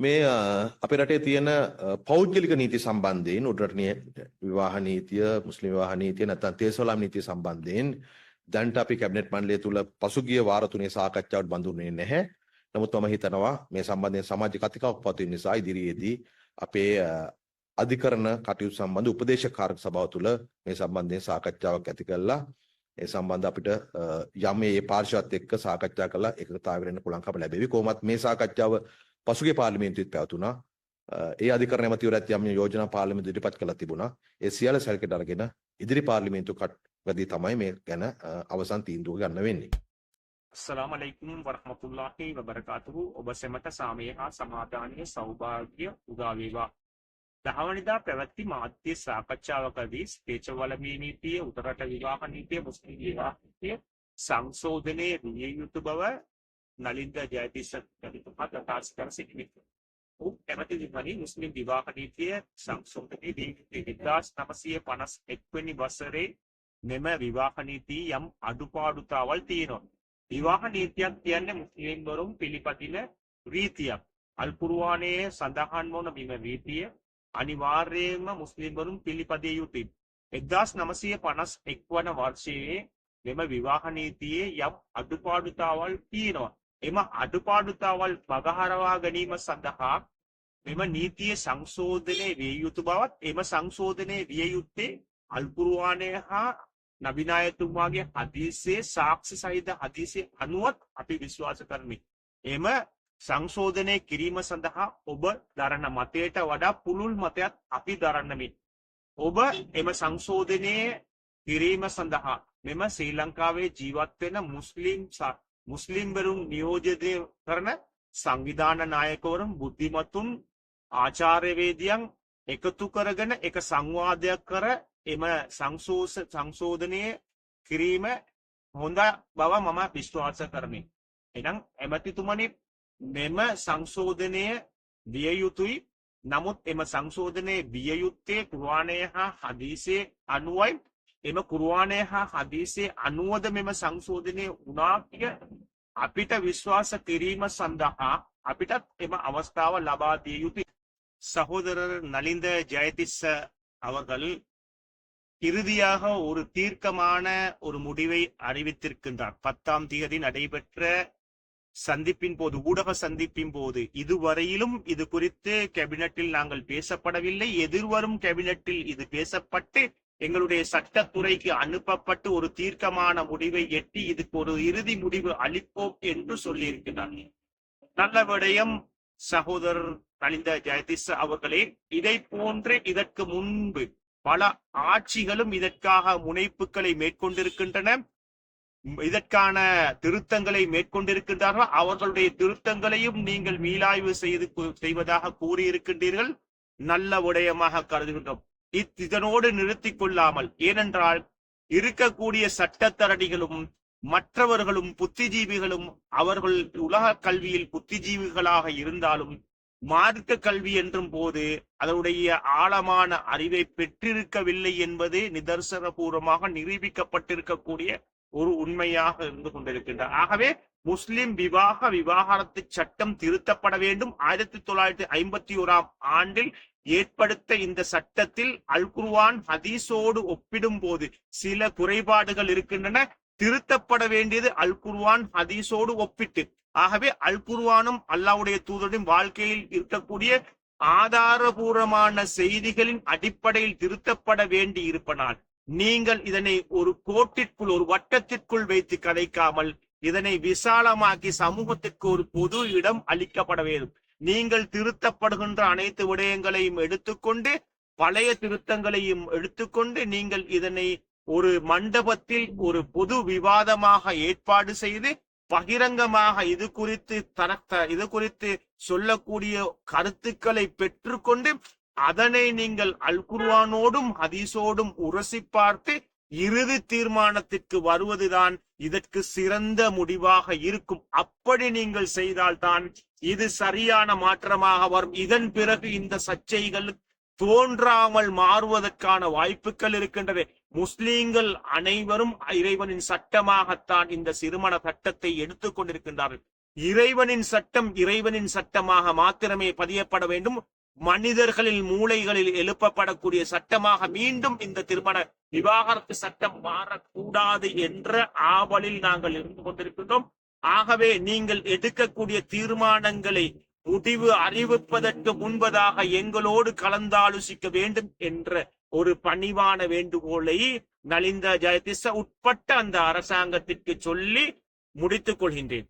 මේ අ, අපේ රටේ තියෙන අ, පෞද්ගලික නීති සම්බන්ධයෙන් උඩරට විවාහ නීතිය මුස්ලිම් විවාහ නීතිය නැත්නම් තේසවලම් නීතිය සම්බන්ධයෙන් දැන්ට අපි කැබිනට් මණ්ඩලය තුල පසුගිය වාර තුනේ සාකච්ඡාවට බඳුනේ නැහැ. නමුත් මම හිතනවා මේ සම්බන්ධයෙන් සමාජ කතිකාවක් පවතින නිසා ඉදිරියේදී අපේ අ, අධිකරණ කටයුතු සම්බන්ධ උපදේශක කාර්ය සභාව තුළ මේ සම්බන්ධයෙන් සාකච්ඡාවක් ඇති කළා. ඒ සම්බන්ධ අපිට අ, යම් ඒ පාර්ශවත් එක්ක සාකච්ඡා කළා එකතාවයට එන්න පුළුවන්කම ලැබෙවි. කොහොමත් මේ සාකච්ඡාව පසුගිය පාර්ලිමේන්තුවෙත් පැවතුණා. අ, ඒ අධිකරණ ඇමතිවරයාත් යම් යෝජනා පාර්ලිමේන්තුවට ඉදිරිපත් කළා තිබුණා. ඒ සියල්ල සැලකයට අරගෙන ඉදිරි පාර්ලිමේන්තු කට්වදී තමයි මේ ගැන අ, අවසන් තීන්දුව ගන්න වෙන්නේ. අස්සලාම අලයිකුම් වරහමතුල්ලාහි වබරකාතුහු ඔබ සැමට සාමය හා සමාධානය සෞභාග්‍ය උදා වේවා. දහවනිදා පැවැත්ති මාධ්‍ය සාකච්ඡාවකදී ස්පේචවලමී නීතිය උතරට විවාහ නීතිය මුස්ලිම් විවාහ නීතිය සංශෝධනයේ විය යුතු බව නලින්ද ජයතිස්ස කැමතුමා ප්‍රකාශ කර සිටිමි. ඔහු කැමැති විමනි මුස්ලිම් විවාහ නීතිය සංශෝධනයේ විය යුත්තේ 1951 වෙනි වසරේ මෙම විවාහ නීතිය යම් අඩුපාඩුතාවල් තියෙනවා. විවාහ නීතියක් කියන්නේ මුස්ලිම්වරුන් පිළිපදින රීතියක්. අල්කුර්ආනයේ සඳහන් වන මෙම රීතිය අනිවාර්යයෙන්ම මුස්ලිම්වරුන් පිළිපදිය යුතුයි. 1951 වන වර්ෂයේ මෙම විවාහ නීතියේ යම් අඩුපාඩුතාවල් තියෙනවා. එම අඩුපාඩුතාවල් මගහරවා ගැනීම සඳහා මෙම නීතිය සංශෝධනය විය යුතු බවත් එම සංශෝධනය විය යුත්තේ අල්කුර්ආනය හා නබිනායතුමාගේ හදීසේ සාක්ෂි සහිත හදීසේ අනුවත් අපි විශ්වාස කරමි. එම සංශෝධනය කිරීම සඳහා ඔබ දරන මතයට වඩා පුළුල් මතයක් අපි දරන්නමි. ඔබ එම සංශෝධනය කිරීම සඳහා මෙම ශ්‍රී ලංකාවේ ජීවත්වෙන මුස්ලිම් ස- මුස්ලිම්වරුන් නියෝජනය කරන සංවිධාන නායකවරුන් බුද්ධිමතුන් ආචාර්යවේදියන් එකතු කරගෙන එක සංවාදයක් කර එම සංශෝස සංශෝධනය කිරීම හොඳ බව මම විශ්වාස කරමි. එනම් ඇමතිතුමනි මෙම සංශෝධනය විය යුතුයි නමුත් එම සංශෝධනය විය යුත්තේ කුරවාණය හා හදීසේ අනුවයි එම කුරවාණය හා හදීසේ අනුවද මෙම සංශෝධනය උනාකිය අපිට විශ්වාස කිරීම සඳහා අපිටත් එම අවස්ථාව ලබා දිය යුතුයි. சகோதரர் நலிந்த ஜெயதிஸ் அவர்கள் இறுதியாக ஒரு தீர்க்கமான ஒரு முடிவை அறிவித்திருக்கின்றார் பத்தாம் தேதி நடைபெற்ற சந்திப்பின் போது ஊடக சந்திப்பின் போது இதுவரையிலும் இது குறித்து கேபினட்டில் நாங்கள் பேசப்படவில்லை எதிர்வரும் கேபினட்டில் இது பேசப்பட்டு எங்களுடைய சட்டத்துறைக்கு அனுப்பப்பட்டு ஒரு தீர்க்கமான முடிவை எட்டி இதுக்கு ஒரு இறுதி முடிவு அளிப்போம் என்று சொல்லியிருக்கிறார். நல்ல விடயம் சகோதரர் நலிந்த ஜெயதிஸ் அவர்களே இதை போன்று இதற்கு முன்பு பல ஆட்சிகளும் இதற்காக முனைப்புகளை மேற்கொண்டிருக்கின்றன. இதற்கான திருத்தங்களை மேற்கொண்டிருக்கின்றார்கள். அவர்களுடைய திருத்தங்களையும் நீங்கள் மீளாய்வு செய்து செய்வதாக கூறியிருக்கின்றீர்கள். நல்ல விடயமாக கருதுகின்றோம். இதனோடு நிறுத்திக் கொள்ளாமல் ஏனென்றால் இருக்கக்கூடிய சட்டத்தரணிகளும் மற்றவர்களும் புத்திஜீவிகளும் அவர்கள் உலக கல்வியில் புத்திஜீவிகளாக இருந்தாலும் மார்க்க கல்வி என்றும் போது அதனுடைய ஆழமான அறிவை பெற்றிருக்கவில்லை என்பது நிதர்சனபூர்வமாக நிரூபிக்கப்பட்டிருக்கக்கூடிய ஒரு உண்மையாக இருந்து கொண்டிருக்கின்றார் ஆகவே முஸ்லிம் விவாக விவாகரத்து சட்டம் திருத்தப்பட வேண்டும். ஆயிரத்தி தொள்ளாயிரத்தி ஐம்பத்தி ஓராம் ஆண்டில் ஏற்படுத்த இந்த சட்டத்தில் அல்குர்வான் ஹதீஸோடு ஒப்பிடும் போது சில குறைபாடுகள் இருக்கின்றன. திருத்தப்பட வேண்டியது அல் குர்ஆன் ஹதீஸோடு ஒப்பிட்டு. ஆகவே அல் குர்ஆனும் அல்லாஹ்வுடைய தூதரின் வாழ்க்கையில் இருக்கக்கூடிய ஆதாரபூர்வமான செய்திகளின் அடிப்படையில் திருத்தப்பட வேண்டி இருப்பனால் நீங்கள் இதனை ஒரு கோட்டிற்குள் ஒரு வட்டத்திற்குள் வைத்து கதைக்காமல் இதனை விசாலமாக்கி சமூகத்திற்கு ஒரு பொது இடம் அளிக்கப்பட வேண்டும். நீங்கள் திருத்தப்படுகின்ற அனைத்து விடயங்களையும் எடுத்துக்கொண்டு பழைய திருத்தங்களையும் எடுத்துக்கொண்டு நீங்கள் இதனை ஒரு மண்டபத்தில் ஒரு பொது விவாதமாக ஏற்பாடு செய்து பகிரங்கமாக இது குறித்து தரத்த இது குறித்து சொல்லக்கூடிய கருத்துக்களை பெற்றுக்கொண்டு அதனை நீங்கள் அல்குர்வானோடும் ஹதீஸோடும் உரசி பார்த்து இறுதி தீர்மானத்திற்கு வருவதுதான் இதற்கு சிறந்த முடிவாக இருக்கும். அப்படி நீங்கள் செய்தால்தான் இது சரியான மாற்றமாக வரும். இதன் பிறகு இந்த சர்ச்சைகள் தோன்றாமல் மாறுவதற்கான வாய்ப்புகள் இருக்கின்றது முஸ்லீம்கள் அனைவரும் இறைவனின் சட்டமாகத்தான் இந்த சிறுமண சட்டத்தை எடுத்துக் கொண்டிருக்கின்றார்கள். இறைவனின் சட்டம் இறைவனின் சட்டமாக மாத்திரமே பதியப்பட வேண்டும். மனிதர்களின் மூளைகளில் எழுப்பப்படக்கூடிய சட்டமாக மீண்டும் இந்த திருமண விவாகரத்து சட்டம் மாறக்கூடாது என்ற ஆவலில் நாங்கள் இருந்து கொண்டிருக்கின்றோம். ஆகவே நீங்கள் எடுக்கக்கூடிய தீர்மானங்களை முடிவு அறிவிப்பதற்கு முன்பதாக எங்களோடு கலந்தாலோசிக்க வேண்டும் என்ற ஒரு பணிவான வேண்டுகோளை நலிந்த ஜெயதிச உட்பட்ட அந்த அரசாங்கத்திற்கு சொல்லி முடித்துக் கொள்கின்றேன்.